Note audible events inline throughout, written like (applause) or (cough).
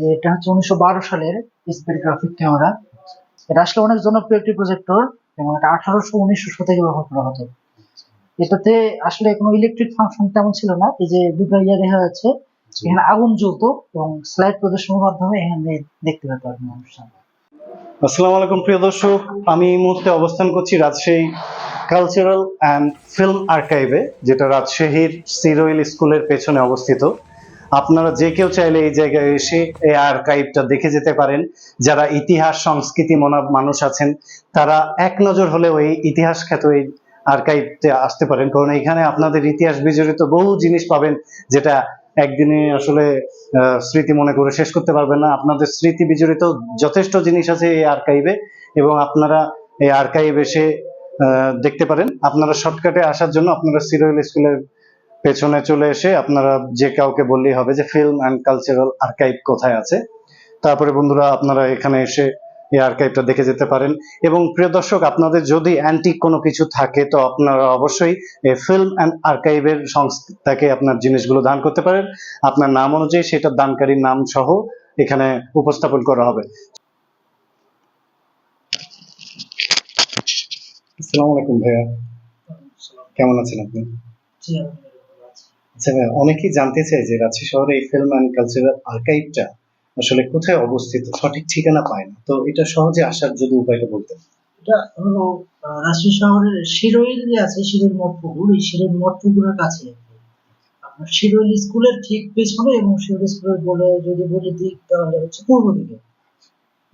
যে এটা হচ্ছে উনিশশো বারো সালের স্পিড গ্রাফিক ক্যামেরা। এটা আসলে অনেক জনপ্রিয় একটি প্রজেক্টর এবং এটা আঠারোশো, উনিশশো শতকে ব্যবহার করা হতো। এটাতে আসলে কোনো ইলেকট্রিক ফাংশন তেমন ছিল না, এই যে দুটো ইয়ে দেখা যাচ্ছে, এখানে আগুন জ্বলতো এবং স্লাইড প্রদর্শনের মাধ্যমে এখানে দেখতে পেতে পারবেন অনুষ্ঠান আসসালামু আলাইকুম, প্রিয় দর্শক। আমি এই মুহূর্তে অবস্থান করছি রাজশাহী কালচারাল অ্যান্ড ফিল্ম আর্কাইভে যেটা রাজশাহীর সিরোইল স্কুলের পেছনে অবস্থিত। আপনারা যে কেউ চাইলে এই জায়গায় এসে এই আর্কাইভটা দেখে যেতে পারেন। যারা ইতিহাস, সংস্কৃতি মনা মানুষ আছেন, তারা এক নজর হলেও এই ইতিহাস খ্যাত এই আর্কাইভতে আসতে পারেন। কারণ এখানে আপনাদের ইতিহাস বিজড়িত বহু জিনিস পাবেন, যেটা একদিনে আসলে স্মৃতি মনে করে শেষ করতে পারবেন না। আপনাদের স্মৃতি বিজড়িত যথেষ্ট জিনিস আছে এই আর্কাইভে এবং আপনারা এই আর্কাইভ এসে দেখতে পারেন। আপনারা শর্টকাটে আসার জন্য আপনারা সিরোইল স্কুলের পেছনে চলে এসে আপনারা যে কাউকে বললেই হবে যে ফিল্ম অ্যান্ড কালচারাল আর্কাইভ কোথায় আছে। তারপরে বন্ধুরা আপনারা এখানে এসে এই আর্কাইভটা দেখে যেতে পারেন। এবং প্রিয় দর্শক আপনাদের যদি অ্যান্টিক কোনো কিছু থাকে তো আপনারা অবশ্যই এই ফিল্ম অ্যান্ড আর্কাইভের সংস্থাকে আপনার জিনিসগুলো দান করতে পারেন। আপনার নাম অনুযায়ী সেটা দানকারীর নাম সহ এখানে উপস্থাপন করা হবে। আসসালামু আলাইকুম ভাইয়া। কেমন আছেন আপনি? আচ্ছা অনেকেই জানতে চায় যে রাজশাহী শহরে এই ফিল্ম অ্যান্ড কালচারাল আর্কাইভটা আসলে কোথায় অবস্থিত? সঠিক ঠিকানা পায় না। তো এটা সহজে আসার যদি উপায়টা বলতেন। এটা হলো রাজশাহী শহরের শিরোইল যে আছে শিরোইল মঠ পুকুর এই শিরোইল মঠ পুকুরের কাছে। আপনার শিরোইল স্কুলের ঠিক পেছনে এবং শিরোইল স্কুলের বলে যদি বলি দিক তাহলে হচ্ছে পূর্ব দিকে।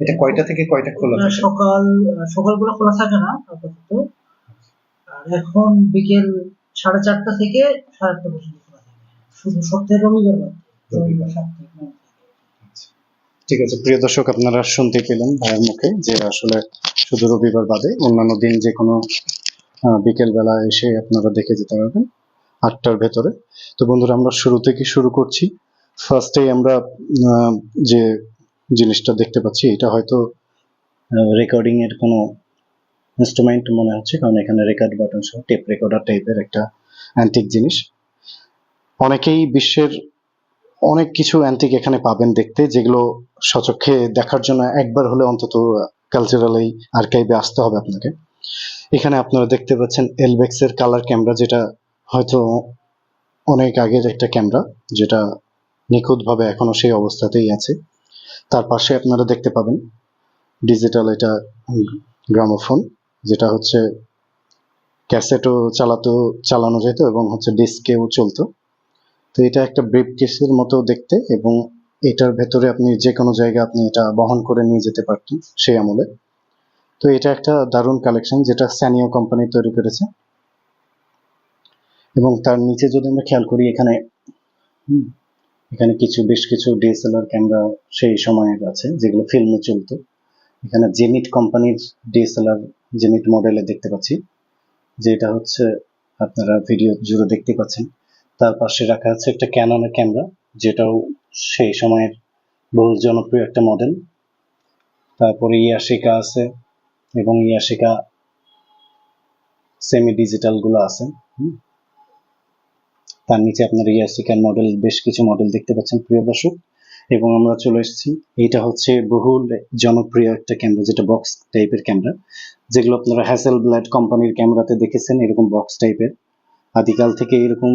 এটা কয়টা থেকে কয়টা খোলা থাকে? সকাল সকালবেলা খোলা থাকে না আপাতত। আর এখন বিকেল সাড়ে চারটা থেকে সাড়ে আটটা পর্যন্ত। শুধু সপ্তাহে রবিবার রবিবার সাপ্তাহিক নয়। ঠিক আছে প্রিয় দর্শক আপনারা শুনতে পেলেন ভাইয়ের মুখে যে আসলে শুধু রবিবার বাদে অন্যান্য দিন যে কোনো বিকেল বেলা এসে আপনারা দেখে যেতে পারবেন আটটার ভেতরে। তো বন্ধুরা আমরা শুরু থেকে শুরু করছি। ফার্স্টেই আমরা যে জিনিসটা দেখতে পাচ্ছি এটা হয়তো রেকর্ডিং এর কোনো ইনস্ট্রুমেন্ট মনে হচ্ছে কারণ এখানে রেকর্ড বাটন সহ টেপ রেকর্ডার টাইপের একটা অ্যান্টিক জিনিস। অনেকেই বিশ্বের অনেক কিছু অ্যান্টিক এখানে পাবেন দেখতে, যেগুলো সচক্ষে দেখার জন্য একবার হলে অন্তত কালচারাল এই আর্কাইভে আসতে হবে আপনাকে। এখানে আপনারা দেখতে পাচ্ছেন এলবেক্স এর কালার ক্যামেরা যেটা হয়তো অনেক আগের একটা ক্যামেরা যেটা নিখুঁতভাবে এখনও সেই অবস্থাতেই আছে। তার পাশে আপনারা দেখতে পাবেন ডিজিটাল এটা গ্রামোফোন যেটা হচ্ছে ক্যাসেটও চালাতো, চালানো যেত এবং হচ্ছে ডিস্কেও চলতো। তো এটা একটা ব্রিফ কেসের মতো দেখতে এবং এটার ভেতরে আপনি যে কোনো জায়গায় আপনি এটা বহন করে নিয়ে যেতে পারতেন সেই আমলে। তো এটা একটা দারুণ কালেকশন যেটা স্যানিও কোম্পানি তৈরি করেছে। এবং তার নিচে যদি আমরা খেয়াল করি এখানে এখানে কিছু, বেশ কিছু ডিএসএলআর ক্যামেরা সেই সময়ের আছে যেগুলো ফিল্মে চলতো। এখানে জেনিট কোম্পানির ডিএসএলআর জেনিট মডেলে দেখতে পাচ্ছি। যেটা হচ্ছে আপনারা ভিডিও জুড়ে দেখতে পাচ্ছেন। তার পাশে রাখা আছে একটা ক্যাননের ক্যামেরা যেটাও সেই সময়ের বহুল জনপ্রিয় একটা মডেল তারপরে ইয়াশিকা আছে এবং ইয়াশিকা সেমি ডিজিটালগুলো আছে তার নিচে আপনার ইয়াশিকার মডেল বেশ কিছু মডেল দেখতে পাচ্ছেন, প্রিয় দর্শক। এবং আমরা চলে এসেছি, এটা হচ্ছে বহুল জনপ্রিয় একটা ক্যামেরা যেটা বক্স টাইপের ক্যামেরা যেগুলো আপনারা হ্যাসেল ব্ল্যাড কোম্পানির ক্যামেরাতে দেখেছেন, এরকম বক্স টাইপের আদিকাল থেকে এরকম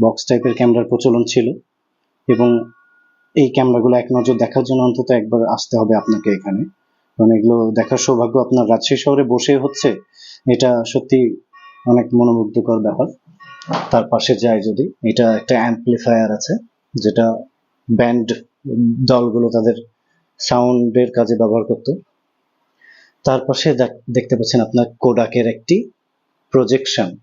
বক্স টাইপের ক্যামেরার প্রচলন ছিল এবং এই ক্যামেরাগুলো এক নজর দেখার জন্য অন্তত একবার আসতে হবে আপনাকে এখানে। কারণ এগুলো দেখার সৌভাগ্য আপনার রাজশাহী শহরে বসে হচ্ছে, এটা সত্যি অনেক মনোমুগ্ধকর ব্যাপার। তার পাশে যায় যদি, এটা একটা অ্যাম্পলিফায়ার আছে, যেটা ব্যান্ড দলগুলো তাদের সাউন্ডের কাজে ব্যবহার করতো। তার পাশে দেখ- দেখতে পাচ্ছেন আপনার কোডাকের একটি প্রজেকশন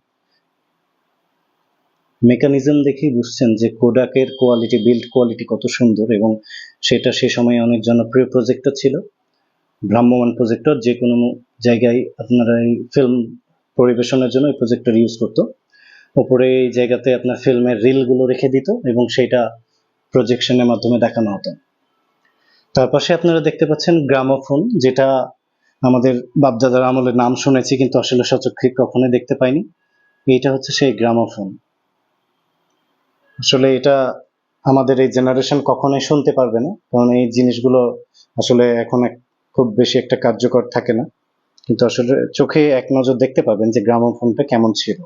মেকানিজম দেখেই বুঝছেন যে কোডাকের কোয়ালিটি বিল্ড কোয়ালিটি কত সুন্দর এবং সেটা সে সময় অনেক জনপ্রিয় প্রজেক্টর ছিল। ভ্রাম্যমান প্রজেক্টর যে কোনো জায়গায় আপনারা এই ফিল্ম পরিবেশনের জন্য এই প্রজেক্টর ইউজ করতো। ওপরে এই জায়গাতে আপনার ফিল্মের রিলগুলো রেখে দিত এবং সেটা প্রজেকশনের মাধ্যমে দেখানো হতো। তার পাশে আপনারা দেখতে পাচ্ছেন গ্রামোফোন যেটা আমাদের বাপদাদার আমলের নাম শুনেছি কিন্তু আসলে সচক্ষে কখনোই দেখতে পাইনি। এইটা হচ্ছে সেই গ্রামোফোন আসলে এটা আমাদের এই জেনারেশন কখনোই শুনতে পারবে না। কারণ এই জিনিসগুলো আসলে এখন খুব বেশি একটা কার্যকর থাকে না। কিন্তু আসলে চোখে এক নজর দেখতে পাবেন যে গ্রামোফোনটা কেমন ছিল।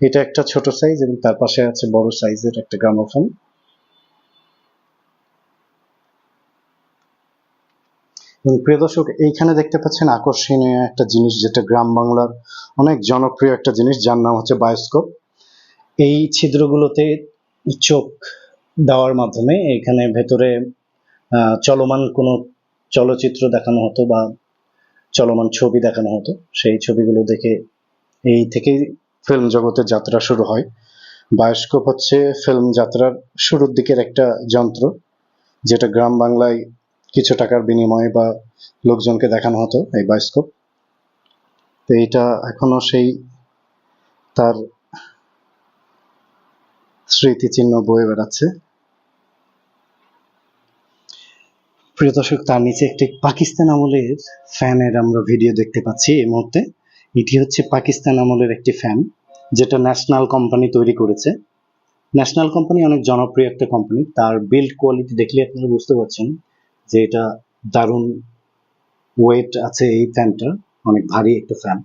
এটা একটা ছোট সাইজ এবং তার পাশে আছে বড় সাইজের একটা গ্রামোফোন। এবং প্রিয় দর্শক, এইখানে দেখতে পাচ্ছেন আকর্ষণীয় একটা জিনিস, যেটা গ্রাম বাংলার অনেক জনপ্রিয় একটা জিনিস, যার নাম হচ্ছে বায়োস্কোপ এই ছিদ্রগুলোতে চোখ দেওয়ার মাধ্যমে এখানে ভেতরে চলমান কোনো চলচ্চিত্র দেখানো হতো বা চলমান ছবি দেখানো হতো, সেই ছবিগুলো দেখে এই থেকেই ফিল্ম জগতের যাত্রা শুরু হয়। বায়োস্কোপ হচ্ছে ফিল্ম যাত্রার শুরুর দিকের একটা যন্ত্র, যেটা গ্রাম বাংলায় কিছু টাকার বিনিময়ে বা লোকজনকে দেখানো হতো, এই বায়োস্কোপ তো এইটা এখনও সেই তার স্মৃতিচিহ্ন বয়ে বেড়াচ্ছে। প্রিয় দর্শক, তার নিচে একটি পাকিস্তান আমলের ফ্যানের আমরা ভিডিও দেখতে পাচ্ছি এই মুহূর্তে। এটি হচ্ছে পাকিস্তান আমলের একটি ফ্যান, যেটা ন্যাশনাল কোম্পানি তৈরি করেছে। ন্যাশনাল কোম্পানি অনেক জনপ্রিয় একটা কোম্পানি। তার বিল্ড কোয়ালিটি দেখলে আপনারা বুঝতে পারছেন যে এটা দারুণ ওয়েট আছে এই ফ্যানটা অনেক ভারী একটা ফ্যান।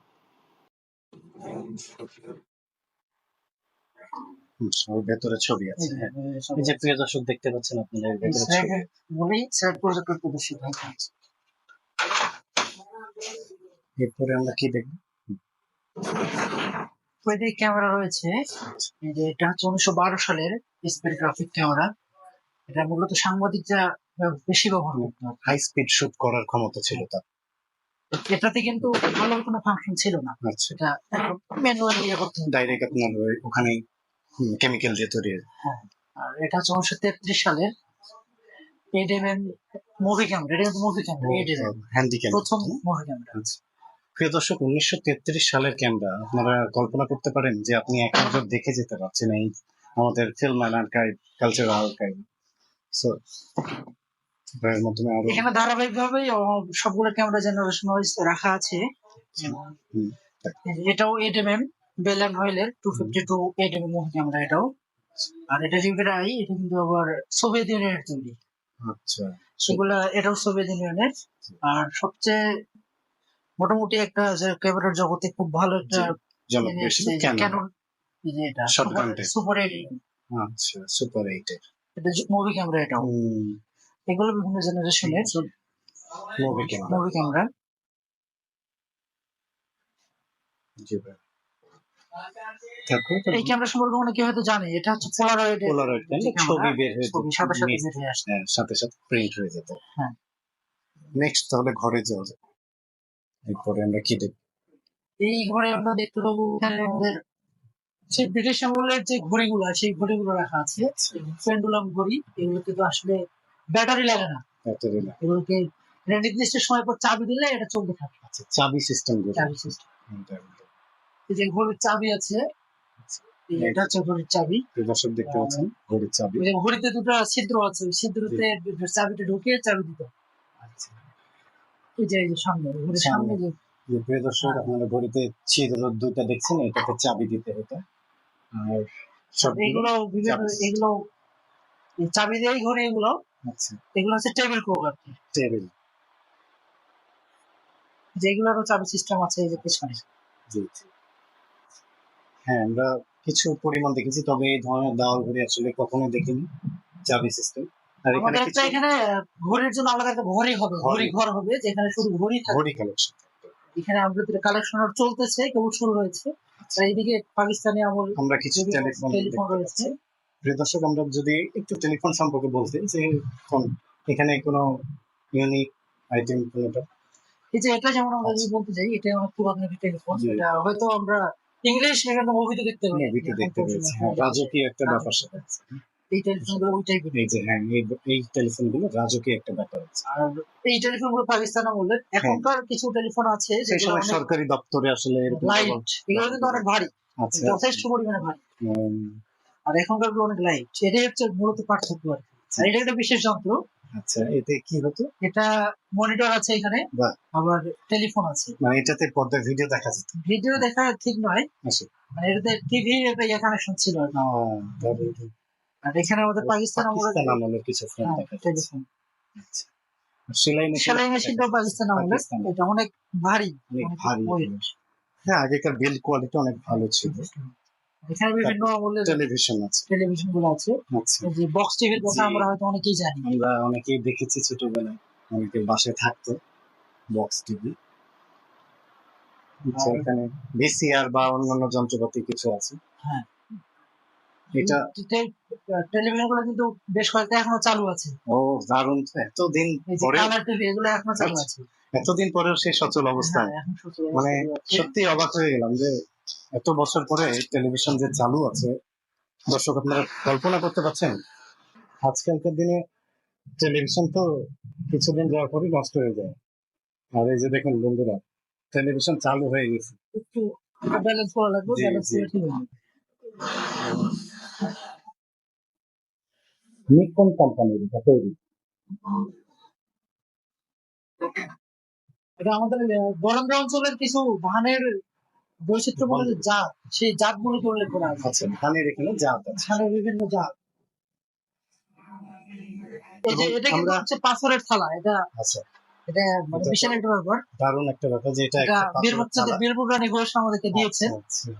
ভেতরে ছবি আছে হ্যাঁ। এই যে প্রিয় দর্শক দেখতে পাচ্ছেন আপনারা এর ভেতরে ছবি। বলেই প্রদর্শিত হয় এরপরে আমরা কি দেখব? ক্যামেরা রয়েছে এটা হচ্ছে উনিশশো বারো সালের স্পিড গ্রাফিক ক্যামেরা। এটা মূলত সাংবাদিকরা বেশি ব্যবহার করতো। হাই স্পিড শুট করার ক্ষমতা ছিল তার। এটাতে কিন্তু ভালো কোনো ফাংশন ছিল না। আচ্ছা। এটা ম্যানুয়াল করতে ডাইরেক্ট আপনার ওখানে কেমিক্যাল দিয়ে তৈরি হ্যাঁ আর এটা হচ্ছে উনিশশো তেত্রিশ সালের এডেমেন মুভি ক্যামেরা এটা কিন্তু মুভি ক্যামেরা এডেমেন হ্যান্ডি প্রথম মুভি ক্যামেরা আচ্ছা। প্রিয় দর্শক উনিশশো তেত্রিশ সালের ক্যামেরা আপনারা কল্পনা করতে পারেন যে আপনি এক নজর দেখে যেতে পারছেন এই আমাদের film and archive cultural archives এর মাধ্যমে আরও এখানে ধারাবাহিকভাবে সবগুলো ক্যামেরা জেনারেশন ওয়াইজ রাখা আছে। হুম। এটাও eight M Bell and হয়েলের two fifty two eight M M movie camera এটাও আর এটা যেটা আই এটা কিন্তু আবার সোভিয়েত ইউনিয়নের তৈরি। আচ্ছা। সেগুলা এটাও সোভিয়েত ইউনিয়নের আর সবচেয়ে মোটামুটি একটা যে ক্যামেরার জগতে খুব ভালো একটা ক্যানন ক্যানন এটা সুপার এইট আচ্ছা সুপার এইটের এটা মুভি ক্যামেরা এটাও। এগুলো বিভিন্ন জেনারেশনের মুভি ক্যামেরা মুভি ক্যামেরা জি ভাই। তারপর এই ক্যামেরা সম্পর্কে অনেকে হয়তো জানে এটা হচ্ছে পোলারয়েড পোলারয়েড ছবি বের হয়ে ছবি সাথে সাথে বের হয়ে আসে হ্যাঁ, সাথে সাথে প্রিন্ট হয়ে যেত। হ্যাঁ। নেক্সট তাহলে ঘরে যাওয়া এরপরে আমরা কি দেখব? এই ঘরে আমরা দেখতে পাবো এখানে আমাদের সেই ব্রিটিশ আমলের যে ঘড়িগুলো আছে সেই ঘড়িগুলো রাখা আছে। পেন্ডুলাম ঘড়ি এগুলোতে তো আসলে ব্যাটারি লাগে না। ব্যাটারি এগুলোকে নির্দিষ্ট সময় পর চাবি দিলে এটা চলতে থাকে। আচ্ছা চাবি সিস্টেম চাবি সিস্টেম এই যে ঘড়ির চাবি আছে। এটা হচ্ছে ঘড়ির চাবি। দর্শক দেখতে পাচ্ছেন ঘড়ির চাবি। ঘড়িতে দুটো ছিদ্র আছে ছিদ্রতে চাবিটা চাবি দিত আচ্ছা। এই যে এই যে সামনে ঘড়ির সামনে। যে যে প্রিয় দর্শক আপনারা ঘড়িতে ছিদ্র দুইটা দেখছেন এটাতে চাবি দিতে হতো আর সবগুলো এগুলো বিভিন্ন এগুলো চাবি দিয়ে ঘড়ি এগুলো। আচ্ছা। এগুলো হচ্ছে টেবিল ক্লক আর কি। টেবিল। যেগুলোরও চাবি সিস্টেম আছে এই যে পেছনে। জি। হ্যাঁ আমরা কিছু পরিমাণ দেখেছি তবে এই ধরনের দেওয়াল ঘড়ি আসলে কখনো দেখিনি চাবি সিস্টেম আর এখানে কিছু এখানে ঘড়ির জন্য আলাদা একটা ঘড়ি হবে ঘড়ি। ঘর হবে যেখানে শুধু ঘড়ি থাকবে ঘড়ি কালেকশন এখানে আমাদের কালেকশন চলতেছে কেবল শুরু হয়েছে। আর এইদিকে পাকিস্তানি আমল আমরা কিছু টেলিফোন রয়েছে। প্রিয় দর্শক আমরা যদি একটু টেলিফোন সম্পর্কে বলতে যে এখানে কোনো ইউনিক আইটেম কোনোটা? এই যে এটা যেমন আমরা যদি বলতে চাই এটা অনেক পুরাতন একটা টেলিফোন। এটা হয়তো আমরা ইংলিশ বিভিন্ন মুভিতে দেখতে পাই মুভিতে দেখতে পেয়েছি হ্যাঁ রাজকীয় একটা ব্যাপার। আছে। এই টেলিফোনগুলো ওই টাইপের এই যে হ্যাঁ এই রাজকীয় একটা ব্যাপার আছে। আর এই টেলিফোনগুলো পাকিস্তান আমলের এখনকার কিছু টেলিফোন আছে হ্যাঁ। সেই সময় সরকারি দপ্তরে আসলে এরকম লাইট এগুলো কিন্তু অনেক ভারী। আচ্ছা। যথেষ্ট পরিমাণে ভারী। আর এখনকারগুলো অনেক লাইট এটাই হচ্ছে মূলত পার্থক্য আর কি। আর এটা একটা বিশেষ যন্ত্র। আচ্ছা এতে কি হতো? এটা মনিটর আছে এখানে। আবার টেলিফোন আছে। মানে এটাতে পর্দায় ভিডিও দেখা যেত। ভিডিও দেখা ঠিক নয় আচ্ছা। মানে এটাতে টিভি একটা ইয়ে কানেকশন ছিল আর এখানে আমাদের পাকিস্তান পাকিস্তান আমলের কিছু ফোন হ্যাঁ, টেলিফোন আচ্ছা। আর সেলাই মেশিন সেলাই পাকিস্তান আমলের। এটা অনেক ভারী অনেক ভারী। হ্যাঁ আগেকার বিল্ড কোয়ালিটি অনেক ভালো ছিল। এখানে বিভিন্ন আমলের টেলিভিশন আছে। টেলিভিশনগুলো আছে। আচ্ছা। যে বক্স টিভির কথা আমরা হয়তো অনেকেই জানি। আমরা অনেকেই দেখেছি ছোটবেলায়। অনেকের বাসায় থাকতো বক্স টিভি আচ্ছা এখানে ভিসিআর বা অন্যান্য যন্ত্রপাতি কিছু আছে। হ্যাঁ। এটা টেলিভিশনগুলো কিন্তু বেশ কয়েকটা এখনও চালু আছে। ও দারুণ। এতদিন পরে কালার টিভি এগুলো এখনও চালু আছে। এতদিন পরেও সেই সচল অবস্থায় হ্যাঁ, সচল মানে সত্যি অবাক হয়ে গেলাম যে এত বছর পরে টেলিভিশন যে চালু আছে দর্শক আপনারা কল্পনা করতে পারছেন? আজকালকার দিনে টেলিভিশন তো কিছুদিন যাওয়ার পরই নষ্ট হয়ে যায়। আর এই যে দেখুন বন্ধুরা টেলিভিশন চালু হয়ে গেছে। নিকন কোম্পানির এটা তৈরি। এটা আমাদের বরেন্দ্র অঞ্চলের কিছু ধানের বৈচিত্র্যপূর্ণ যে জাত সেই জাতগুলো উল্লেখ করা আছে। আচ্ছা ধানের এখানে জাত আছে। ধানের বিভিন্ন জাত। এটা কিন্তু হচ্ছে পাথরের থালা এটা আচ্ছা। এটা মানে বিশাল একটা ব্যাপার। দারুণ একটা ব্যাপার যে এটা এটা বীর পাথরের বীরপুর রানী ঘোষ আমাদেরকে দিয়েছেন।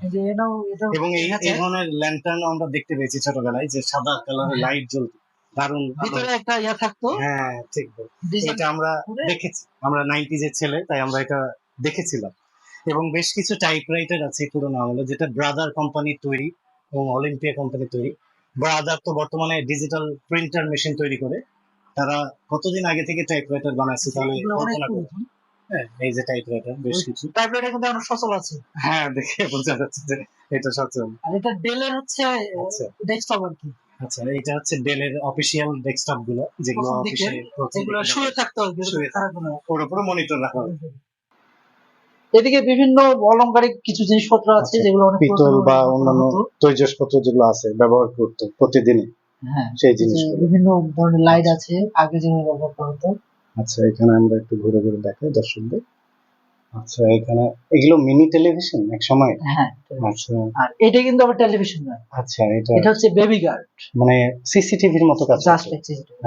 এই যে এনাও এটা এবং এই দেখা এই যায়। ধরনের ল্যান্টার্ন আমরা দেখতে পেয়েছি ছোটবেলায় যে সাদা কালারের লাইট জ্বলতো। দারুণ ভিতরে একটা ইয়া থাকতো। হ্যাঁ ঠিক। এটা আমরা দেখেছি। আমরা নাইনটিজের ছেলে তাই আমরা এটা দেখেছিলাম। এবং বেশ কিছু টাইপরাইটার আছে পুরোনো আমলে যেটা ব্রাদার কোম্পানির তৈরি এবং অলিম্পিয়া কোম্পানির তৈরি। ব্রাদার তো বর্তমানে ডিজিটাল প্রিন্টার মেশিন তৈরি করে। তারা কতদিন আগে থেকে টাইপরাইটার বানাচ্ছে তাহলে কল্পনা করুন হ্যাঁ, এই যে টাইপরাইটার বেশ কিছু। টাইপরাইটার কিন্তু এখন সচল আছে। হ্যাঁ দেখে বোঝা যাচ্ছে যে এটা সচল। আর এটা ডেলের হচ্ছে আচ্ছা। ডেস্কটপ আর কি। আচ্ছা এটা হচ্ছে ডেলের অফিসিয়াল ডেস্কটপগুলো যেগুলো প্রথম দিকে অফিসে এগুলো শুয়ে থাকতে হবে ওর উপরে মনিটর রাখা এদিকে বিভিন্ন অলংকারিক কিছু জিনিসপত্র আছে আচ্ছা, যেগুলো অনেক পিতল বা অন্যান্য তৈজসপত্র যেগুলো আছে ব্যবহার করতো প্রতিদিনই হ্যাঁ সেই যে জিনিসগুলো বিভিন্ন ধরনের লাইট আছে আগে যেগুলো ব্যবহার করা হতো। আচ্ছা এখানে আমরা একটু ঘুরে ঘুরে দেখাই দর্শকদের। আচ্ছা এখানে এগুলো মিনি টেলিভিশন এক সময় হ্যাঁ আচ্ছা। আর এটা কিন্তু আবার টেলিভিশন নয়। আচ্ছা এটা এটা হচ্ছে বেবি গার্ড মানে সিসিটিভির মতো কাজ জাস্ট।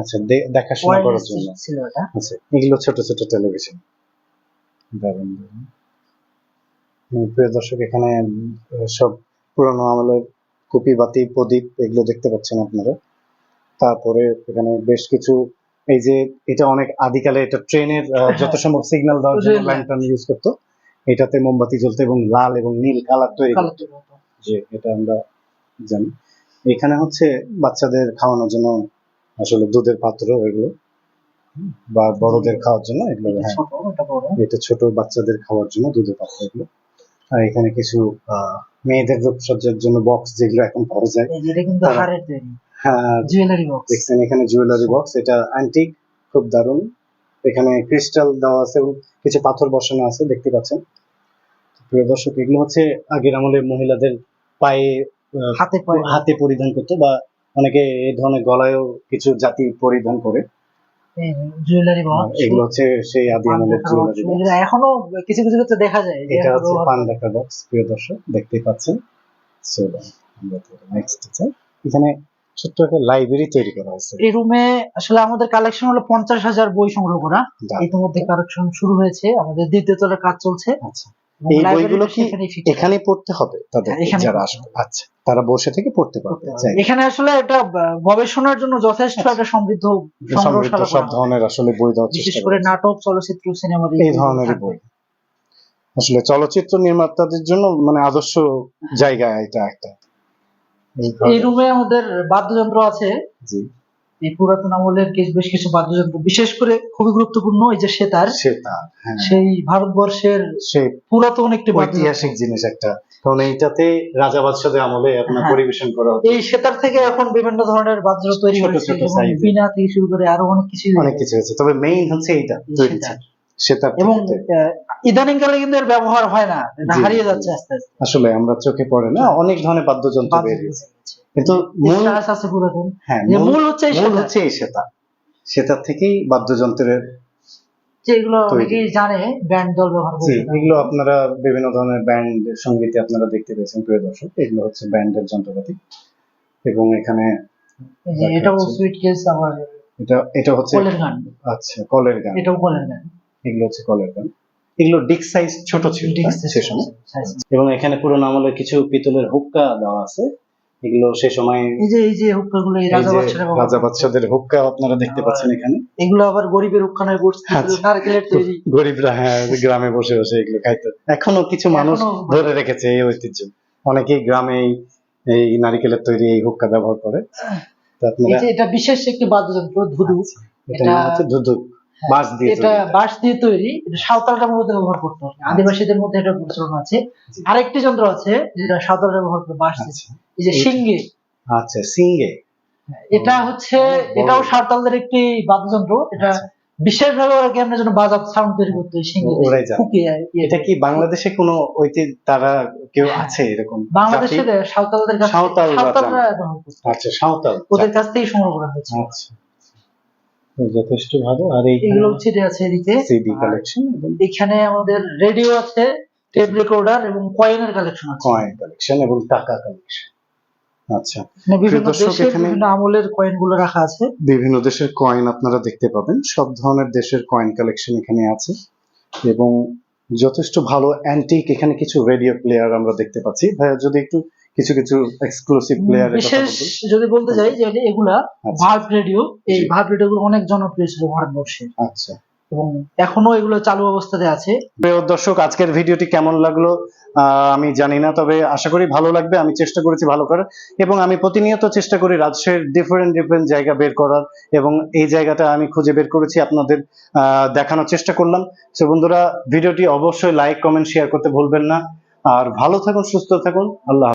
আচ্ছা দেখাশোনা করার জন্য। ছিল এটা আচ্ছা এগুলো ছোট ছোট টেলিভিশন দারুণ দারুণ। প্রিয় দর্শক এখানে সব পুরোনো আমলের কুপি বাতি প্রদীপ এগুলো দেখতে পাচ্ছেন আপনারা। তারপরে এখানে বেশ কিছু এই যে এটা অনেক আদিকালে এটা ট্রেনের (laughs) যত সম্ভব সিগন্যাল দেওয়ার জন্য ল্যান্টার্ন ইউজ করতো। এটাতে মোমবাতি জ্বলতো এবং লাল এবং নীল কালার তৈরি যে এটা আমরা জানি। এখানে হচ্ছে বাচ্চাদের খাওয়ানোর জন্য আসলে দুধের পাত্র এগুলো বা বড়দের খাওয়ার জন্য এগুলো হ্যাঁ। এটা ছোট বাচ্চাদের খাওয়ার জন্য দুধের পাত্র এগুলো। আর এখানে কিছু মেয়েদের রূপসজ্জার জন্য বক্স যেগুলো এখন পাওয়া যায়। এটা কিন্তু হাড়ের তৈরি। হ্যাঁ জুয়েলারি বক্স দেখছেন এখানে জুয়েলারি বক্স এটা অ্যান্টিক খুব দারুণ। এখানে ক্রিস্টাল দেওয়া আছে এবং কিছু পাথর বসানো আছে দেখতে পাচ্ছেন। প্রিয় দর্শক এগুলো হচ্ছে আগের আমলে মহিলাদের পায়ে হাতে হাতে পরিধান করতো বা অনেকে এই ধরনের গলায়ও কিছু জাতি পরিধান করে। জুয়েলারি আর বক্স এগুলো হচ্ছে সেই আদি আমলের জুয়েলারি বক্স এখনও কিছু কিছু ক্ষেত্রে দেখা যায় এটা হচ্ছে পান রাখা বক্স প্রিয় দর্শক দেখতেই পাচ্ছেন। So, আমরা নেক্সট এখানে ছোট্ট একটা লাইব্রেরি তৈরি করা হয়েছে। এই রুমে আসলে আমাদের কালেকশন হলো পঞ্চাশ হাজার বই সংগ্রহ করা। ইতিমধ্যে কালেকশন শুরু হয়েছে। আমাদের দ্বিতীয় তলার কাজ চলছে। আচ্ছা। এই বইগুলো কি এখানে পড়তে হবে তাদের হ্যাঁ, যারা আসবে? আচ্ছা তারা বসে থেকে পড়তে পারবে। এখানে আসলে একটা গবেষণার জন্য যথেষ্ট একটা সমৃদ্ধ সমৃদ্ধ সব ধরনের আসলে বই দেওয়ার বিশেষ করে নাটক চলচ্চিত্র সিনেমা এই ধরনের বই। আসলে চলচ্চিত্র নির্মাতাদের জন্য মানে আদর্শ জায়গা এটা একটা। এই এই রুমে আমাদের বাদ্যযন্ত্র আছে। জি। এই পুরাতন আমলের বেশ বেশ কিছু বাদ্যযন্ত্র বিশেষ করে খুবই গুরুত্বপূর্ণ এই যে সেতার। সেটা হ্যাঁ। সেই ভারতবর্ষের পুরাতন একটি ঐতিহাসিক জিনিস একটা। কারণ এইটাতে রাজা বাদশাদের আমলে আপনার হ্যাঁ। পরিবেশন করা হতো। এই সেতার থেকে এখন বিভিন্ন ধরনের বাদ্যযন্ত্র তৈরি এর। বিনা থেকে শুরু করে আরও অনেক কিছু অনেক কিছু হয়েছে তবে মেইন হচ্ছে এইটা তৈরি সেতার। এবং ইদানিং কালে কিন্তু এর ব্যবহার হয় না। এটা হারিয়ে যাচ্ছে আস্তে আস্তে। আসলে আমরা চোখে পড়ে না অনেক ধরনের বাদ্যযন্ত্র বেরিয়েছে। কিন্তু মূল আছে পুরাতন। হ্যাঁ মূল হচ্ছে মূল হচ্ছে এই সেতা থেকেই বাদ্যযন্ত্রের যেগুলো অনেকেই জানে ব্যান্ড দল ব্যবহার করে এগুলো আপনারা বিভিন্ন ধরনের ব্যান্ড সঙ্গীতে আপনারা দেখতে পেয়েছেন প্রিয় দর্শক। এগুলো হচ্ছে ব্যান্ডের যন্ত্রপাতি। এবং এখানে এটাও সুইট কেস আবার এটা এটা হচ্ছে কলের গান। আচ্ছা কলের গান। এটাও কলের গান। এগুলো হচ্ছে কলের গান। এগুলো ডিক সাইজ ছোট ছিল না সে সময়। এবং এখানে পুরোনো আমলের কিছু পিতলের হুক্কা দেওয়া আছে। এগুলো সে সময় এই যে এই যে হুক্কা এই এই রাজা যে রাজা বাচ্চাদের হুক্কা আপনারা দেখতে পাচ্ছেন এখানে। এগুলো আবার গরিবের হুক্কা নয় বসছে আচ্ছা। নারকেলের তৈরি। গরিবরা হ্যাঁ গ্রামে বসে বসে এগুলো খাইতো। এখনও কিছু মানুষ ধরে রেখেছে এই ঐতিহ্য। অনেকেই গ্রামে এই- এই নারিকেলের তৈরি এই হুক্কা ব্যবহার করে। আপনারা এটা বিশেষ একটি বাদ্যযন্ত্র ধুধু। এটা হচ্ছে ধুধুক বাঁশ দিয়ে এটা বাঁশ দিয়ে তৈরি এটা সাঁওতালরা মধ্যে ব্যবহার করতো আদিবাসীদের মধ্যে এটা প্রচলন আছে। আরেকটি যন্ত্র আছে যেটা সাঁওতালরা ব্যবহার করে বাঁশ দিয়ে। আচ্ছা। এই যে সিঙ্গে আচ্ছা সিঙ্গে এটা হচ্ছে এটাও সাঁওতালদের একটি বাদ্যযন্ত্র। এটা আচ্ছা। বিশেষভাবে ওরা কেমন যেন বাজার সাউন্ড তৈরি করতো সিঙ্গে এটা কি বাংলাদেশে কোনো ঐতিহ্য তারা কেউ আছে এরকম বাংলাদেশে? সাঁওতালদের কাছে সাঁওতালরা আচ্ছা সাঁওতাল। ওদের কাছ থেকেই সংগ্রহ করা হয়েছে। আচ্ছা। যথেষ্ট ভালো। আর এইগুলো ছিটে আছে এদিকে। সিডি কালেকশন এবং এখানে আমাদের রেডিও আছে টেপ রেকর্ডার এবং কয়েনের কালেকশন আছে। কয়েন কালেকশন এবং টাকা কালেকশন আচ্ছা। বিভিন্ন দেশের বিভিন্ন আমলের কয়েনগুলো রাখা আছে। বিভিন্ন দেশের কয়েন আপনারা দেখতে পাবেন। সব ধরনের দেশের কয়েন কালেকশন এখানে আছে এবং যথেষ্ট ভালো অ্যান্টিক এখানে কিছু রেডিও প্লেয়ার আমরা দেখতে পাচ্ছি। ভাইয়া যদি একটু কিছু কিছু এক্সক্লুসিভ প্লেয়ার বিশেষ যদি বলতে যাই যে এগুলা আচ্ছা। ভার্ব রেডিও এই ভার্ব রেডিও গুলো অনেক জনপ্রিয় ছিল ভারতবর্ষে। আচ্ছা। এবং এখনও এগুলো চালু অবস্থাতে আছে। প্রিয় দর্শক আজকের ভিডিওটি কেমন লাগল আমি জানি না তবে আশা করি ভালো লাগবে। আমি চেষ্টা করেছি ভালো করার। এবং আমি প্রতিনিয়ত চেষ্টা করি রাজশাহীর ডিফারেন্ট ডিফারেন্ট জায়গা বের করার। এবং এই জায়গাটা আমি খুঁজে বের করেছি আপনাদের আহ, দেখানোর চেষ্টা করলাম। সো বন্ধুরা ভিডিওটি অবশ্যই লাইক কমেন্ট শেয়ার করতে ভুলবেন না। আর ভালো থাকুন সুস্থ থাকুন। আল্লাহ।